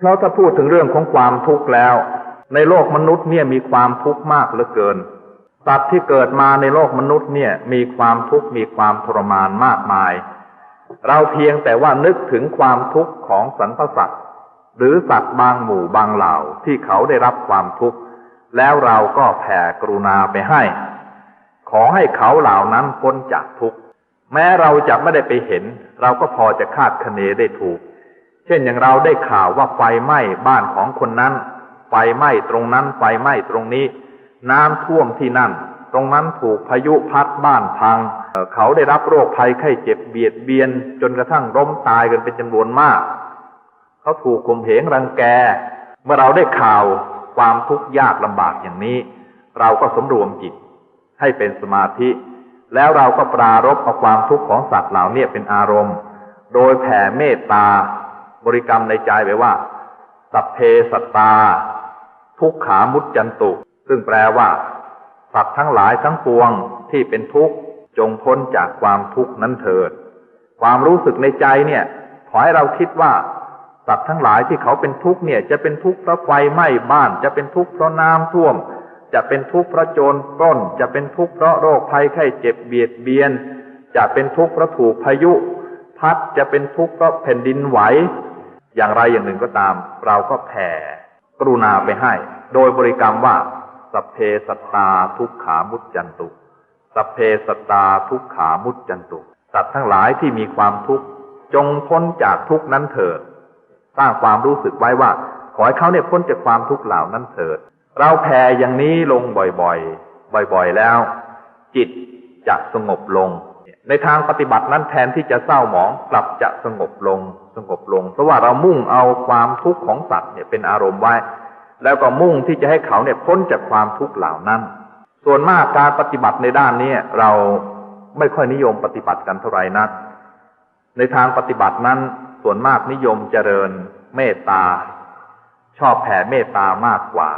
เราะถ้าพูดถึงเรื่องของความทุกข์แล้ว ในโลกมนุษย์เนี่ยมีความทุกข์มากเหลือเกินสัตว์ที่เกิดมาในโลกมนุษย์เนี่ย มีความทุกข์มีความทรมานมากมาย เราเพียงแต่ว่านึกถึงความทุกข์ของสรรพสัตว์หรือสัตว์บางหมู่บางเหล่าที่เขาได้รับความทุกข์แล้วเราก็แผ่กรุณาไปให้ ขอให้เขาเหล่านั้นพ้นจากทุกข์แม้เราจะไม่ได้ไปเห็น เราก็พอจะคาดคะเนได้ถูก เช่นอย่างเราได้ข่าวว่าไฟไหม้บ้านของคนนั้น ไฟไหม้ตรงนั้น ไฟไหม้ตรงนี้ น้ำท่วมที่นั่น ตรงนั้นถูกพายุพัดบ้านพัง เขาได้รับโรคภัยไข้เจ็บเบียดเบียน จนกระทั่งล้มตายกันเป็นจำนวนมาก เขาถูกข่มเหงรังแก เมื่อเราได้ข่าวความทุกข์ยากลำบากอย่างนี้ เราก็สำรวมจิตให้เป็นสมาธิ แล้วเราก็ปรารบเอาความทุกข์ของสัตว์เหล่านี้เป็นอารมณ์ โดยแผ่เมตตา บริกรรมในใจไว้ว่า สัพเพสัตตา ทุกขามุจจันตุ ซึ่งแปลว่าสัตว์ทั้งหลายทั้งปวงที่เป็นทุกข์จงพ้นจากความทุกข์นั้นเถิด ความรู้สึกในใจเนี่ย ขอให้เราคิดว่า สัตว์ทั้งหลายที่เขาเป็นทุกข์เนี่ย จะเป็นทุกข์เพราะไฟไหม้บ้าน จะเป็นทุกข์เพราะน้ำท่วม จะเป็นทุกข์เพราะโจรปล้น จะเป็นทุกข์เพราะโรคภัยไข้เจ็บเบียดเบียน จะเป็นทุกข์เพราะถูกพายุ พัดจะเป็นทุกข์เพราะแผ่นดินไหว อย่างไรอย่างหนึ่งก็ตาม เราก็แผ่กรุณาไปให้ โดยบริกรรมว่า สัพเพสัตตาทุกขามุจจันตุ สัพเพสัตตาทุกขามุจจันตุ สัตว์ทั้งหลายที่มีความทุกข์จงพ้นจากทุกนั้นเถิด สร้างความรู้สึกไว้ว่า ขอให้เขาเนี่ยพ้นจากความทุกข์เหล่านั้นเถิด เราแผ่อย่างนี้ลงบ่อยๆ บ่อยๆแล้ว จิตจะสงบลง ในทางปฏิบัตินั้นแทนที่จะเศร้าหมองกลับจะสงบลงสงบลง เพราะว่าเรามุ่งเอาความทุกข์ของสัตว์เนี่ยเป็นอารมณ์ไว้ แล้วก็มุ่งที่จะให้เขาเนี่ยพ้นจากความทุกข์เหล่านั้น ส่วนมากการปฏิบัติในด้านนี้เราไม่ค่อยนิยมปฏิบัติกันเท่าไหร่นัก ในทางปฏิบัตินั้นส่วนมากนิยมเจริญเมตตา ชอบแผ่เมตตามากกว่า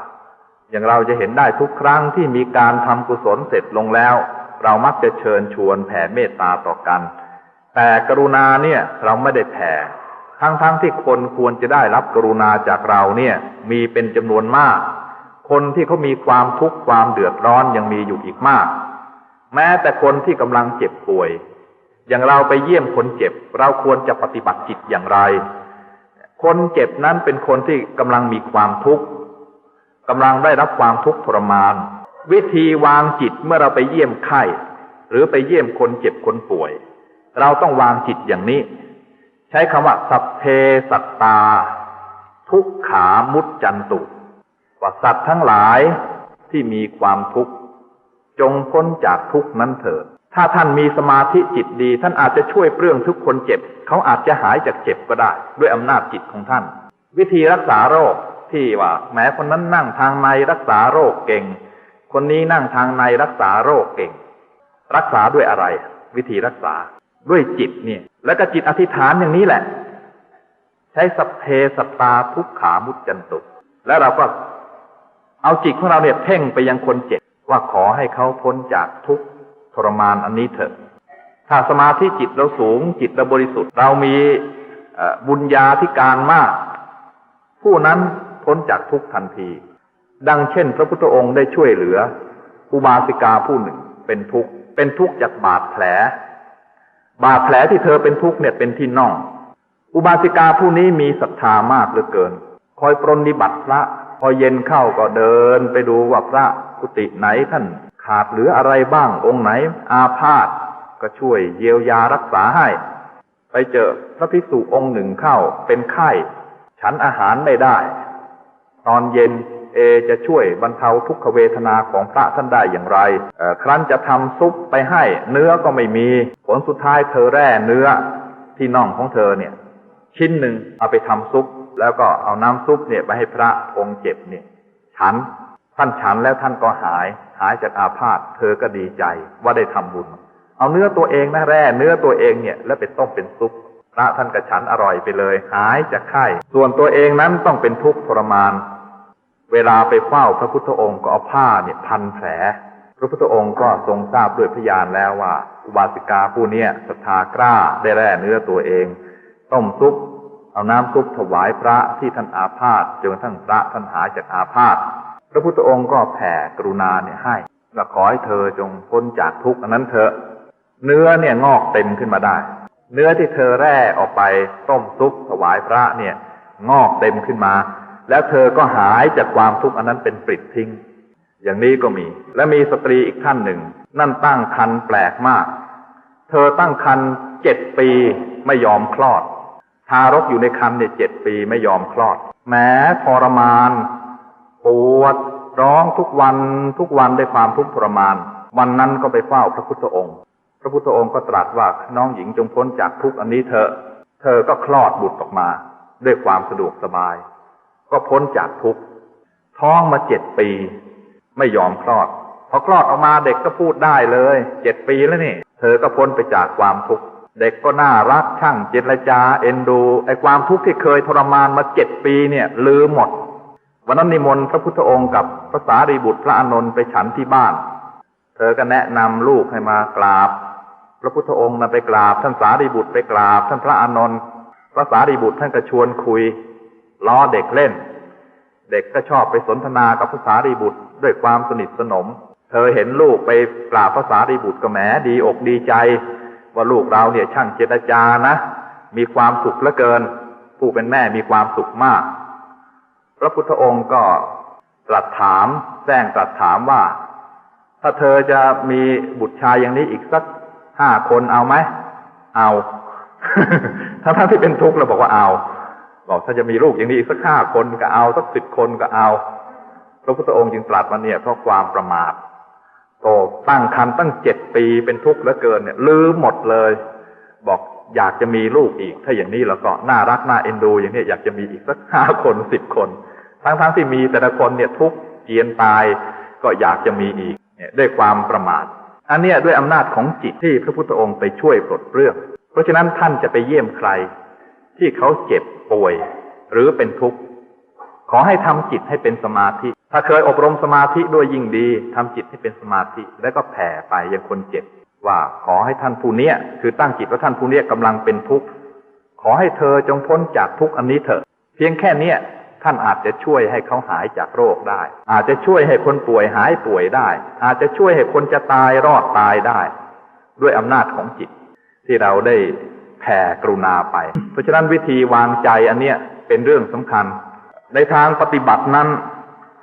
อย่างเราจะเห็นได้ทุกครั้งที่มีการทำกุศลเสร็จลงแล้ว เรามักจะเชิญชวนแผ่เมตตาต่อกัน แต่กรุณาเนี่ยเราไม่ได้แผ่ทั้งๆทที่คนควรจะได้รับกรุณาจากเราเนี่ยมีเป็นจำนวนมาก คนที่เขามีความทุกข์ความเดือดร้อนยังมีอยู่อีกมาก แม้แต่คนที่กำลังเจ็บป่วย อย่างเราไปเยี่ยมคนเจ็บ เราควรจะปฏิบัติจิตอย่างไร คนเจ็บนั้นเป็นคนที่กำลังมีความทุกข์กำลังได้รับความทุกข์ทรมาน วิธีวางจิตเมื่อเราไปเยี่ยมไข้ หรือไปเยี่ยมคนเจ็บคนป่วย เราต้องวางจิตอย่างนี้ ใช้คำว่า สัพเพสัตตา ทุกขามุจจันตุว่าสัตว์ทั้งหลายที่มีความทุกข์ จงพ้นจากทุกข์นั้นเถิดถ้าท่านมีสมาธิจิตดี ท่านอาจจะช่วยเปลื้องทุกคนเจ็บ เขาอาจจะหายจากเจ็บก็ได้ ด้วยอำนาจจิตของท่าน วิธีรักษาโรคที่ว่า แม้คนนั้นนั่งทางในรักษาโรคเก่ง คนนี้นั่งทางในรักษาโรคเก่ง รักษาด้วยอะไร วิธีรักษาด้วยจิตเนี่ย แล้วก็จิตอธิษฐานอย่างนี้แหละ ใช้สัพเพสัตตาทุกขามุจจันตุแล้วเราก็เอาจิตของเราเนี่ยเพ่งไปยังคนเจ็บว่าขอให้เขาพ้นจากทุกทรมานอันนี้เถอะ ถ้าสมาธิจิตเราสูงจิตเราบริสุทธิ์ เรามีบุญญาธิการมาก ผู้นั้นพ้นจากทุกทันที ดังเช่น พระพุทธองค์ได้ช่วยเหลือ อุบาสิกาผู้หนึ่งเป็นทุกข์เป็นทุกข์จากบาดแผล บาดแผลที่เธอเป็นทุกข์เนี่ยเป็นที่น่อง อุบาสิกาผู้นี้มีศรัทธามากเหลือเกิน คอยปรนนิบัติพระ พอเย็นเข้าก็เดินไปดูว่าพระกุฏิไหนท่านขาดเหลืออะไรบ้าง องค์ไหน อาพาธก็ช่วยเยียวยารักษาให้ ไปเจอพระภิกษุองค์หนึ่งเข้าเป็นไข้ ฉันอาหารไม่ได้ ตอนเย็นเอจะช่วยบรรเทาทุกขเวทนาของพระท่านได้อย่างไร ครั้นจะทำซุปไปให้ เนื้อก็ไม่มี ผลสุดท้ายเธอแร่เนื้อที่น่องของเธอเนี่ย ชิ้นหนึ่งเอาไปทำซุป แล้วก็เอาน้ำซุปเนี่ยไปให้พระองค์เจ็บเนี่ย ฉันท่านฉันแล้วท่านก็หาย หายจากอาพาธเธอก็ดีใจว่าได้ทำบุญ เอาเนื้อตัวเองนะแร่เนื้อตัวเองเนี่ย แล้วไปต้มเป็นซุปพระท่านกับฉันอร่อยไปเลย หายจากไข้ส่วนตัวเองนั้นต้องเป็นทุกข์ทรมาน เวลาไปเฝ้าพระพุทธองค์ก็เอาผ้าเนี่ยพันแผล พระพุทธองค์ก็ทรงทราบด้วยพยานแล้วว่า อุบาสิกาผู้เนี้ยศรัทธากล้าได้แร่เนื้อตัวเอง ต้มซุปเอาน้ำซุปถวายพระที่ท่านอาพาธจนกระทั่งพระท่านหายจากอาพาธพระพุทธองค์ก็แผ่กรุณาเนี่ยให้และขอให้เธอจงพ้นจากทุกข์อันนั้นเถอะ เนื้อเนี่ยงอกเต็มขึ้นมาได้ เนื้อที่เธอแร่ออกไปต้มซุปถวายพระเนี่ย งอกเต็มขึ้นมา แล้วเธอก็หายจากความทุกข์อันนั้นเป็นปลิดทิ้ง อย่างนี้ก็มี และมีสตรีอีกท่านหนึ่ง นั่นตั้งคันแปลกมาก เธอตั้งคันเจ็ดปีไม่ยอมคลอด ทารกอยู่ในคันเนี่ยเจ็ดปีไม่ยอมคลอด แม้ทรมานปวดร้องทุกวันทุกวันด้วยความทุกข์ทรมาน วันนั้นก็ไปเฝ้าพระพุทธองค์ พระพุทธองค์ก็ตรัสว่าน้องหญิงจงพ้นจากทุกข์อันนี้เถอะ เธอก็คลอดบุตรออกมา ด้วยความสะดวกสบาย ก็พ้นจากทุกข์ท้องมาเจ็ดปี ไม่ยอมคลอด พอคลอดออกมาเด็กก็พูดได้เลยเจ็ดปีแล้วนี่ เธอก็พ้นไปจากความทุกข์เด็กก็น่ารักช่างเจรจาเอ็นดูไอ้ความทุกข์ที่เคยทรมานมาเจ็ดปีเนี่ย ลืมหมด วันนั้นนิมนต์พระพุทธองค์กับพระสารีบุตรพระอานนท์ไปฉันที่บ้าน เธอก็แนะนำลูกให้มากราบ พระพุทธองค์นะไปกราบท่านสารีบุตรไปกราบ ท่านพระอานนท์พระสารีบุตรท่านก็ชวนคุย ล้อเด็กเล่น เด็กก็ชอบไปสนทนากับพระสารีบุตรด้วยความสนิทสนม เธอเห็นลูกไปกราบพระสารีบุตรก็แหมดีอกดีใจ ว่าลูกเราเนี่ยช่างเจรจานะ มีความสุขเหลือเกิน ผู้เป็นแม่มีความสุขมาก พระพุทธองค์ก็ตรัสถามแจ้งตรัสถามว่า ถ้าเธอจะมีบุตรชายอย่างนี้อีกสักห้าคนเอาไหมเอาทั้งทั้งที่เป็นทุกข์เราบอกว่าเอา บอกถ้าจะมีลูกอย่างนี้สักห้าคนก็เอาสักสิบคนก็เอา พระพุทธองค์จึงตรัสมาเนี่ยเพราะความประมาทโตตั้งคันตั้งเจ็ดปีเป็นทุกข์เหลือเกินเนี่ยลืมหมดเลย บอกอยากจะมีลูกอีก ถ้าอย่างนี้แล้วก็น่ารักน่าเอ็นดู อย่างนี้อยากจะมีอีกสักห้าคนสิบคน ทั้งๆทที่มีแต่ละคนเนี่ยทุกข์เกียนตายก็อยากจะมีอีกเนี่ยด้วยความประมาท อันเนี้ยด้วยอำนาจของจิตที่พระพุทธองค์ไปช่วยปลดเปลื้อง เพราะฉะนั้นท่านจะไปเยี่ยมใคร ที่เขาเจ็บ ป่วย หรือเป็นทุกข์ ขอให้ทำจิตให้เป็นสมาธิ ถ้าเคยอบรมสมาธิด้วยยิ่งดีทำจิตให้เป็นสมาธิ แล้วก็แผ่ไปยังคนเจ็บ ว่าขอให้ท่านผู้เนี้ยคือตั้งจิตว่าท่านผู้เนี้ยกำลังเป็นทุกข์ ขอให้เธอจงพ้นจากทุกข์อันนี้เถอะ เพียงแค่เนี้ยท่านอาจจะช่วยให้เขาหายจากโรคได้ อาจจะช่วยให้คนป่วยหายป่วยได้ อาจจะช่วยให้คนจะตายรอดตายได้ ด้วยอำนาจของจิต ที่เราได้ แผ่กรุณาไป เพราะฉะนั้นวิธีวางใจอันเนี้ยเป็นเรื่องสำคัญ ในทางปฏิบัตินั้น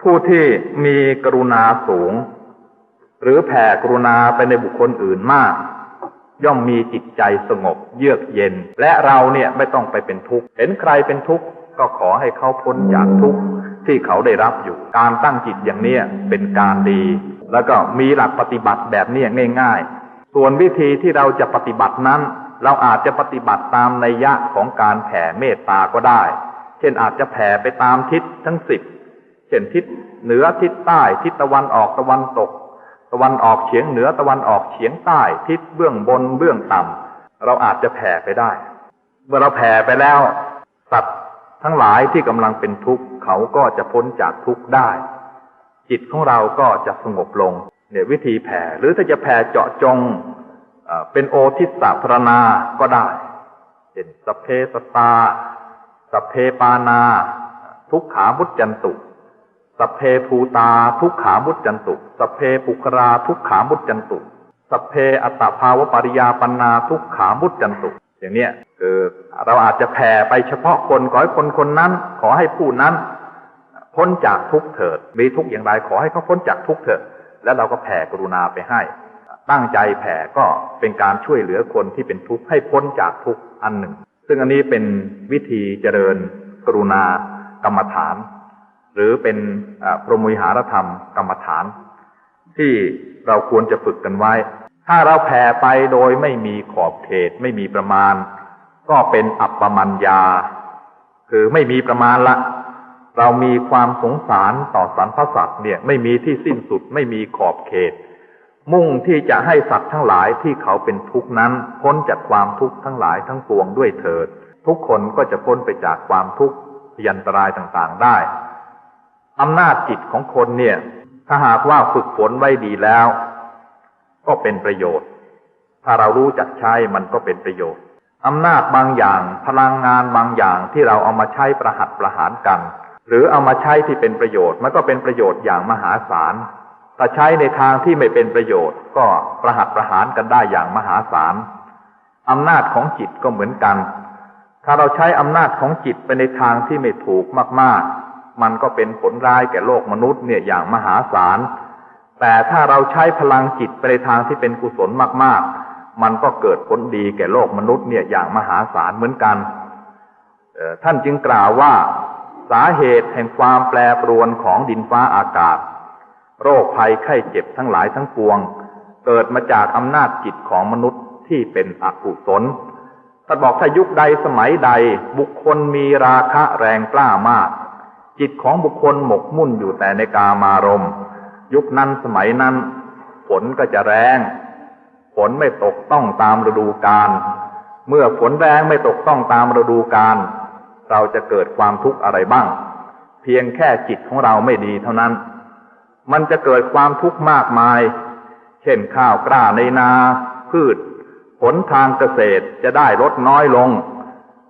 ผู้ที่มีกรุณาสูง หรือแผ่กรุณาไปในบุคคลอื่นมาก ย่อมมีจิตใจสงบเยือกเย็น และเราเนี่ยไม่ต้องไปเป็นทุกข์เห็นใครเป็นทุกข์ก็ขอให้เขาพ้นจากทุกข์ที่เขาได้รับอยู่ การตั้งจิตอย่างเนี้ยเป็นการดี แล้วก็มีหลักปฏิบัติแบบเนี้ยง่าย ๆ ส่วนวิธีที่เราจะปฏิบัตินั้น เราอาจจะปฏิบัติตามนัยยะของการแผ่เมตตาก็ได้ เช่นอาจจะแผ่ไปตามทิศทั้งสิบ เช่นทิศเหนือทิศใต้ทิศตะวันออกตะวันตก ตะวันออกเฉียงเหนือตะวันออกเฉียงใต้ ทิศเบื้องบนเบื้องต่ำเราอาจจะแผ่ไปได้ เมื่อเราแผ่ไปแล้ว สัตว์ทั้งหลายที่กำลังเป็นทุกข์เขาก็จะพ้นจากทุกข์ได้ จิตของเราก็จะสงบลงเนี่ยวิธีแผ่หรือถ้าจะแผ่เจาะจง เป็นโอทิสสะพรณาก็ได้เช่นสเพสตา สเพปานา ทุกขามุจจันตุสเพภูตาทุกขามุจจันตุสเพปุคราทุกขามุจจันตุสเพอัตภาวปริยาปันาทุกขามุจจันตุอย่างเนี้ยคือเราอาจจะแผ่ไปเฉพาะคนขอให้คนคนนั้น ขอให้ผู้นั้น พ้นจากทุกเถิดมีทุกอย่างไรขอให้เขาพ้นจากทุกเถิดแล้วเราก็แผ่กรุณาไปให้ ตั้งใจแผ่ก็เป็นการช่วยเหลือคนที่เป็นทุกข์ให้พ้นจากทุกข์อันหนึ่ง ซึ่งอันนี้เป็นวิธีเจริญกรุณากรรมฐาน หรือเป็นพรหมวิหารธรรมกรรมฐาน ที่เราควรจะฝึกกันไว้ ถ้าเราแผ่ไปโดยไม่มีขอบเขตไม่มีประมาณ ก็เป็นอัปปมัญญา คือไม่มีประมาณละ เรามีความสงสารต่อสรรพสัตว์เนี่ยไม่มีที่สิ้นสุดไม่มีขอบเขต มุ่งที่จะให้สัตว์ทั้งหลายที่เขาเป็นทุกข์นั้น พ้นจากความทุกข์ทั้งหลายทั้งปวงด้วยเถิด ทุกคนก็จะพ้นไปจากความทุกข์พยันตรายต่างๆได้อำนาจจิตของคนเนี่ย ถ้าหากว่าฝึกฝนไว้ดีแล้ว ก็เป็นประโยชน์ ถ้าเรารู้จักใช้มันก็เป็นประโยชน์อำนาจบางอย่าง พลังงานบางอย่างที่เราเอามาใช้ประหัตประหารกัน หรือเอามาใช้ที่เป็นประโยชน์มันก็เป็นประโยชน์อย่างมหาศาล ถ้าใช้ในทางที่ไม่เป็นประโยชน์ ก็ประหัตประหารกันได้อย่างมหาศาลอำนาจของจิตก็เหมือนกัน ถ้าเราใช้อำนาจของจิตไปในทางที่ไม่ถูกมาก ๆ มันก็เป็นผลร้ายแก่โลกมนุษย์เนี่ยอย่างมหาศาล แต่ถ้าเราใช้พลังจิตไปในทางที่เป็นกุศลมาก ๆ มันก็เกิดผลดีแก่โลกมนุษย์เนี่ยอย่างมหาศาลเหมือนกันท่านจึงกล่าวว่า สาเหตุแห่งความแปรปรวนของดินฟ้าอากาศ โรคภัยไข้เจ็บทั้งหลายทั้งปวง เกิดมาจากอำนาจจิตของมนุษย์ที่เป็นอกุศลท่านบอกถ้ายุคใดสมัยใด บุคคลมีราคะแรงกล้ามาก จิตของบุคคลหมกมุ่นอยู่แต่ในกามารมยุคนั้นสมัยนั้นฝนก็จะแรงฝนไม่ตกต้องตามฤดูกาลเมื่อฝนแรงไม่ตกต้องตามฤดูกาลเราจะเกิดความทุกข์อะไรบ้าง เพียงแค่จิตของเราไม่ดีเท่านั้น มันจะเกิดความทุกข์มากมาย เช่นข้าวกล้าในนา พืช ผลทางเกษตรจะได้ลดน้อยลง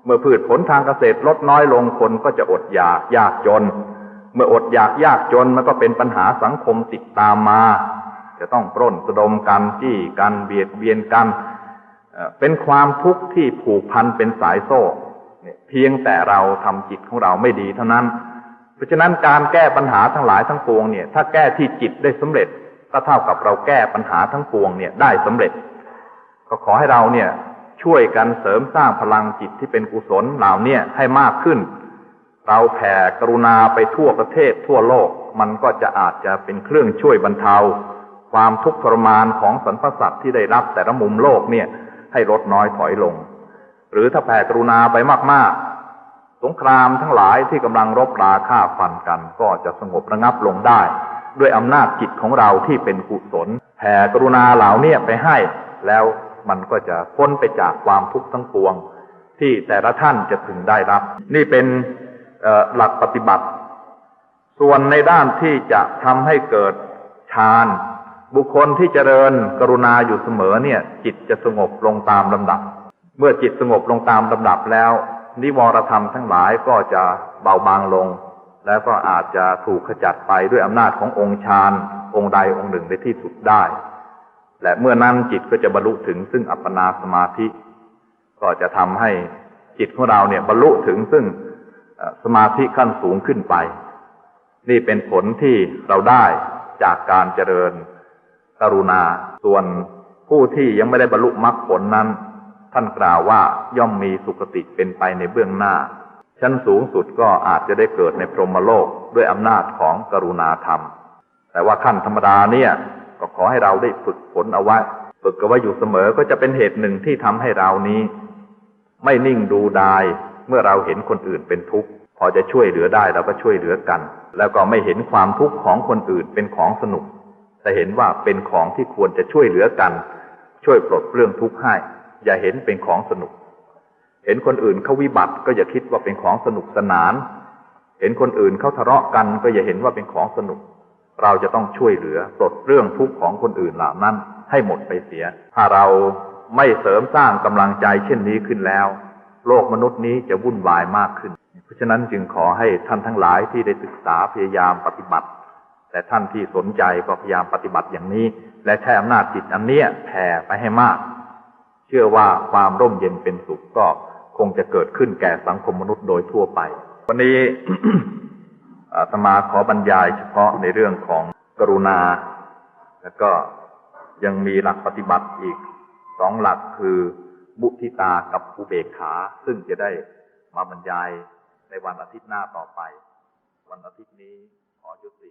เมื่อพืชผลทางเกษตรลดน้อยลงคนก็จะอดอยากยากจน เมื่ออดอยากยากจนมันก็เป็นปัญหาสังคมติดตามมา จะต้องปล้นสะดมกันจี้กันเบียดเบียนกัน เป็นความทุกข์ที่ผูกพันเป็นสายโซ่เพียงแต่เราทำจิตของเราไม่ดีเท่านั้น เพราะฉะนั้นการแก้ปัญหาทั้งหลายทั้งปวงเนี่ย ถ้าแก้ที่จิตได้สำเร็จ ก็เท่ากับเราแก้ปัญหาทั้งปวงเนี่ยได้สำเร็จ ก็ขอให้เราเนี่ยช่วยกันเสริมสร้างพลังจิตที่เป็นกุศลเหล่านี้ให้มากขึ้น เราแผ่กรุณาไปทั่วประเทศทั่วโลก มันก็จะอาจจะเป็นเครื่องช่วยบรรเทา ความทุกข์ทรมานของสรรพสัตว์ที่ได้รับแต่ละมุมโลกเนี่ย ให้ลดน้อยถอยลง หรือถ้าแผ่กรุณาไปมากๆ สงครามทั้งหลายที่กำลังรบราฆ่าฟันกันก็จะสงบระงับลงได้ ด้วยอำนาจจิตของเราที่เป็นกุศลแผ่กรุณาเหล่านี้ไปให้ แล้วมันก็จะพ้นไปจากความทุกข์ทั้งปวง ที่แต่ละท่านจะถึงได้รับ นี่เป็นหลักปฏิบัติ ส่วนในด้านที่จะทำให้เกิดฌานบุคคลที่เจริญกรุณาอยู่เสมอเนี่ย จิตจะสงบลงตามลำดับ เมื่อจิตสงบลงตามลำดับแล้ว นิวรธรรมทั้งหลายก็จะเบาบางลง แล้วก็อาจจะถูกขจัดไปด้วยอำนาจขององค์ฌานองค์ใดองค์หนึ่งในที่สุดได้ และเมื่อนั้นจิตก็จะบรรลุถึงซึ่งอัปปนาสมาธิ ก็จะทำให้จิตของเราเนี่ยบรรลุถึงซึ่งสมาธิขั้นสูงขึ้นไป นี่เป็นผลที่เราได้จากการเจริญกรุณา ส่วนผู้ที่ยังไม่ได้บรรลุมรรคผลนั้น ท่านกล่าวว่าย่อมมีสุคติเป็นไปในเบื้องหน้า ชั้นสูงสุดก็อาจจะได้เกิดในพรหมโลกด้วยอำนาจของกรุณาธรรม แต่ว่าขั้นธรรมดาเนี่ยก็ขอให้เราได้ฝึกฝนเอาไว้ ฝึกกันไว้อยู่เสมอก็จะเป็นเหตุหนึ่งที่ทำให้เรานี้ ไม่นิ่งดูดายเมื่อเราเห็นคนอื่นเป็นทุกข์พอจะช่วยเหลือได้เราก็ช่วยเหลือกัน แล้วก็ไม่เห็นความทุกข์ของคนอื่นเป็นของสนุก แต่เห็นว่าเป็นของที่ควรจะช่วยเหลือกัน ช่วยปลดเรื่องทุกข์ให้ อย่าเห็นเป็นของสนุก เห็นคนอื่นเขาวิบัติก็อย่าคิดว่าเป็นของสนุกสนาน เห็นคนอื่นเขาทะเลาะกันก็อย่าเห็นว่าเป็นของสนุก เราจะต้องช่วยเหลือปลดเรื่องทุกข์ของคนอื่นเหล่านั้น ให้หมดไปเสีย ถ้าเราไม่เสริมสร้างกำลังใจเช่นนี้ขึ้นแล้ว โลกมนุษย์นี้จะวุ่นวายมากขึ้น เพราะฉะนั้นจึงขอให้ท่านทั้งหลายที่ได้ศึกษาพยายามปฏิบัติ แต่ท่านที่สนใจก็พยายามปฏิบัติอย่างนี้ และใช้อำนาจจิตอันเนี้ยแผ่ไปให้มาก เชื่อว่าความร่มเย็นเป็นสุขก็คงจะเกิดขึ้นแก่สังคมมนุษย์โดยทั่วไป วันนี้อาตมาขอบรรยายเฉพาะในเรื่องของกรุณา แล้วก็ยังมีหลักปฏิบัติอีกสองหลักคือบุทิตากับอุเบกขา ซึ่งจะได้มาบรรยายในวันอาทิตย์หน้าต่อไป วันอาทิตย์นี้ขอยุติ